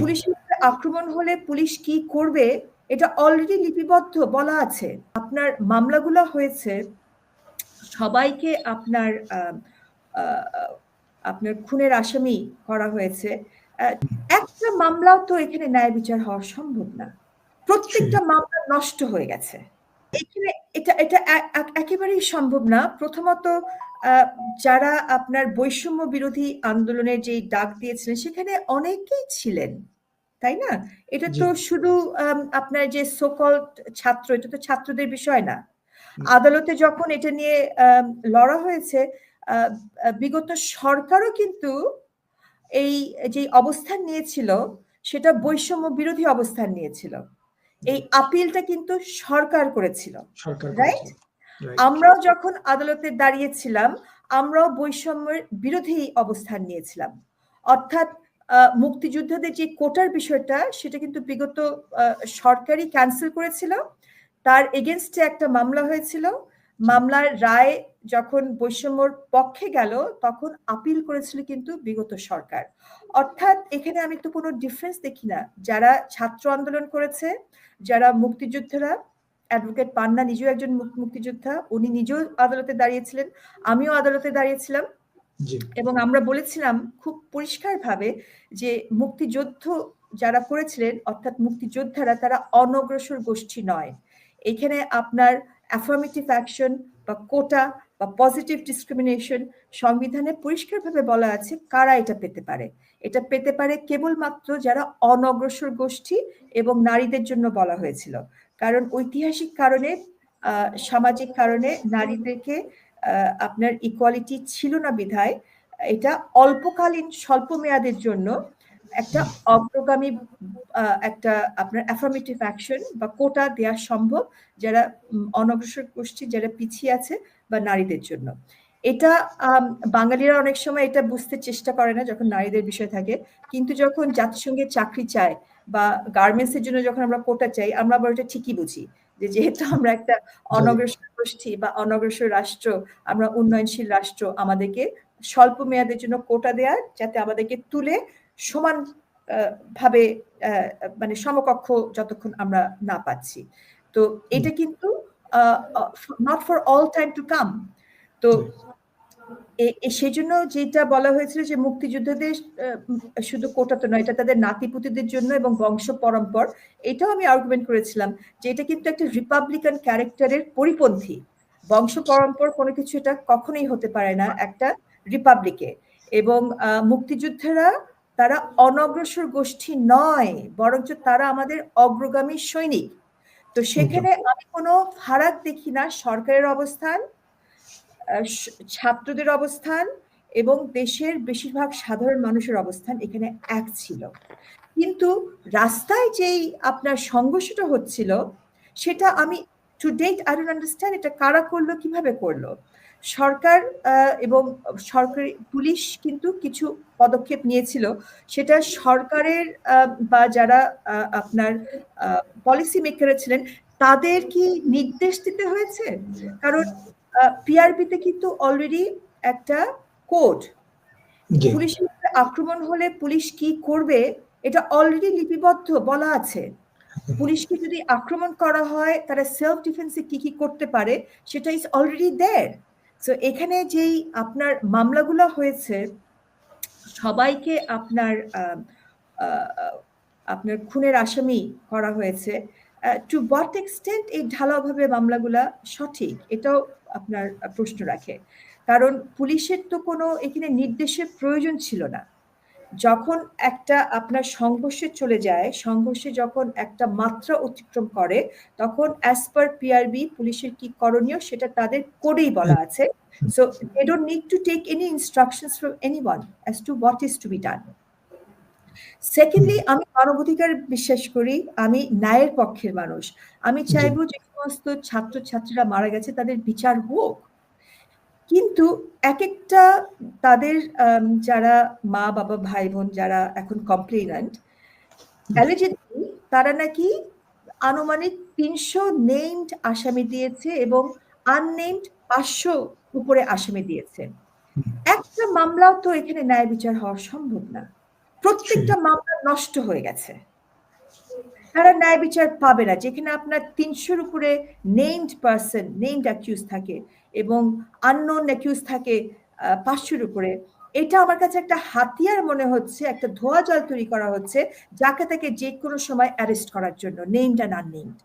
পুলিশের আক্রমণ হলে পুলিশ কি করবে এটা অলরেডি লিপিবদ্ধ বলা আছে। আপনার মামলাগুলো হয়েছে সবাইকে আপনার আপনার খুনের আসামি করা হয়েছে। একটা মামলাও তো এখানে ন্যায় বিচার হওয়া সম্ভব না। প্রত্যেকটা মামলা নষ্ট হয়ে গেছে। এখানে এটা এটা একেবারেই সম্ভব না। প্রথমত যারা আপনার বৈষম্য বিরোধী আন্দোলনের যে ডাক দিয়েছিলেন সেখানে অনেকেই ছিলেন তাই না? এটা তো শুধু আপনার যে সকল ছাত্র এটা তো ছাত্রদের বিষয় না। আদালতে যখন এটা নিয়ে লড়া হয়েছে বিগত সরকারও কিন্তু এই যে অবস্থান নিয়েছিল সেটা বৈষম্য বিরোধী অবস্থান নিয়েছিল। এই আপিলটা কিন্তু সরকার করেছিল। Right. আমরাও যখন আদালতে দাঁড়িয়েছিলাম, আমরাও বৈষম্যের বিরোধী অবস্থান নিয়েছিলাম। অর্থাৎ মুক্তিযোদ্ধাদের যে কোটার বিষয়টা, সেটা কিন্তু বিগত সরকারই ক্যান্সেল করেছিল। তার এগেনস্টে একটা মামলা হয়েছিল। মামলার রায় যখন বৈষম্যর পক্ষে গেল, তখন আপিল করেছিল কিন্তু বিগত সরকার। অর্থাৎ, এখানে আমি তো কোনো ডিফারেন্স দেখি না। যারা ছাত্র আন্দোলন করেছে, যারা মুক্তিযোদ্ধারা অ্যাডভোকেট পান্না নিজেও একজন মুক্তিযোদ্ধা। উনি নিজেও আদালতে দাঁড়িয়েছিলেন আমিও আদালতে দাঁড়িয়েছিলাম। এবং আমরা বলেছিলাম খুব পরিষ্কারভাবে যে মুক্তিযুদ্ধ যারা করেছিলেন অর্থাৎ মুক্তিযোদ্ধারা তারা অনগ্রসর গোষ্ঠী নয়। এখানে আপনার অ্যাফার্মেটিভ অ্যাকশন বা কোটা বা পজিটিভ ডিসক্রিমিনেশন সংবিধানে পরিষ্কারভাবে বলা আছে কারা এটা পেতে পারে। এটা পেতে পারে কেবলমাত্র যারা অনগ্রসর গোষ্ঠী এবং নারীদের জন্য বলা হয়েছিল। কারণ ঐতিহাসিক কারণে সামাজিক কারণে নারীদেরকে আপনার ইকুয়ালিটি ছিল না বিধায়, এটা অল্পকালীন, স্বল্প মেয়াদের জন্য একটা অগ্রগামী একটা আপনার অ্যাফার্মেটিভ অ্যাকশন বা কোটা দেওয়া সম্ভব যারা অনগ্রসর গোষ্ঠী যারা পিছিয়ে আছে বা নারীদের জন্য। এটা বাঙালিরা অনেক সময় এটা বুঝতে চেষ্টা করে না যখন নারীদের বিষয় থাকে। কিন্তু যখন জাতিসংঘে চাকরি চায় বা গার্মেন্টস এর জন্য যখন আমরা কোটা চাই আমরা আবার এটা ঠিকই বুঝি যে যেহেতু আমরা একটা অনগ্রসর গোষ্ঠী বা অনগ্রসর রাষ্ট্র আমরা উন্নয়নশীল রাষ্ট্র আমাদেরকে স্বল্প মেয়াদের জন্য কোটা দেয়া যাতে আমাদেরকে তুলে সমান ভাবে মানে সমকক্ষ যতক্ষণ আমরা না পাচ্ছি। তো এটা কিন্তু not for all time to come তো এ- এ- সেই জন্য যেটা বলা হয়েছিল যে মুক্তিযোদ্ধাদের শুধু কোটা তো নয় এটা তাদের নাতিপুতিদের জন্য এবং বংশ পরম্পর এটাও আমি আর্গুমেন্ট করেছিলাম যে এটা কিন্তু একটা রিপাবলিকান ক্যারেক্টারের পরিপন্থী। বংশ পরম্পর কোনো কিছু এটা কখনোই হতে পারে না একটা রিপাবলিকে এবং মুক্তিযোদ্ধারা তারা অনগ্রসর গোষ্ঠী নয় বরঞ্চ তারা আমাদের অগ্রগামী সৈনিক। তো সেখানে আমি কোনো ফারাক দেখি না সরকারের অবস্থান ছাত্রদের অবস্থান এবং দেশের বেশিরভাগ সাধারণ মানুষের অবস্থান এখানে এক ছিল। কিন্তু রাস্তায় যেই আপনার সংঘর্ষটা হচ্ছিল, সেটা আমি to date I don't understand এটা কারা করল, কীভাবে করল। সরকার এবং সরকারি পুলিশ কিন্তু কিছু পদক্ষেপ নিয়েছিল। সেটা সরকারের বা যারা আপনার পলিসি মেকার ছিলেন, তাদের কি নির্দেশ দিতে হয়েছে? কারণ পিআরবিতে কিন্তু অলরেডি একটা কোড পুলিশের আক্রমণ হলে পুলিশ কি করবে এটা অলরেডি লিপিবদ্ধ বলা আছে। পুলিশকে যদি আক্রমণ করা হয় তারা সেলফ ডিফেন্সে কি কি করতে পারে সেটা ইজ অলরেডি দেয়ার সো এখানে যেই আপনার মামলাগুলো হয়েছে সবাইকে আপনার আপনার খুনের আসামি করা হয়েছে। টু হোয়াট এক্সটেন্ট এই ঢালাওভাবে মামলাগুলা সঠিক এটাও আপনার প্রশ্ন রাখে। কারণ পুলিশের তো কোনো এখানে নির্দেশের প্রয়োজন ছিল না। যখন একটা আপনার সংঘর্ষে চলে যায় সংঘর্ষে যখন একটা মাত্রা অতিক্রম করে তখন অ্যাজ পার পিআরবি পুলিশের কি করণীয় সেটা তাদের কোডেই বলা আছে। So they don't need to take any instructions from anyone as to what is to be done secondly আমি মানবাধিকার বিশ্বাস করি আমি ন্যায়ের পক্ষের মানুষ। আমি চাইব যে সমস্ত ছাত্রছাত্রীরা মারা গেছে তাদের বিচার হোক। কিন্তু এক একটা তাদের যারা মা বাবা ভাই বোন যারা এখন কমপ্লেইনান্ট অ্যালিজেডলি তারা নাকি আনুমানিক তিনশো নেমড আসামি দিয়েছে এবং আননেমড পাঁচশো উপরে আসামি দিয়েছে। একটা মামলাও তো এখানে ন্যায় বিচার হওয়া সম্ভব না। প্রত্যেকটা মামলা নষ্ট হয়ে গেছে। তারা ন্যায় বিচার পাবে না। যেখানে আপনার তিনশোর উপরে নেইমড পার্সন নেমড অ্যাকিউজ থাকে এবং আননোন অ্যাকিউজ থাকে পাঁচশোর উপরে। এটা আমার কাছে একটা হাতিয়ার মনে হচ্ছে, একটা ধোয়া জল তৈরি করা হচ্ছে, যাকে তাকে যে কোনো সময় অ্যারেস্ট করার জন্য নেমড অ্যান্ড আননেমড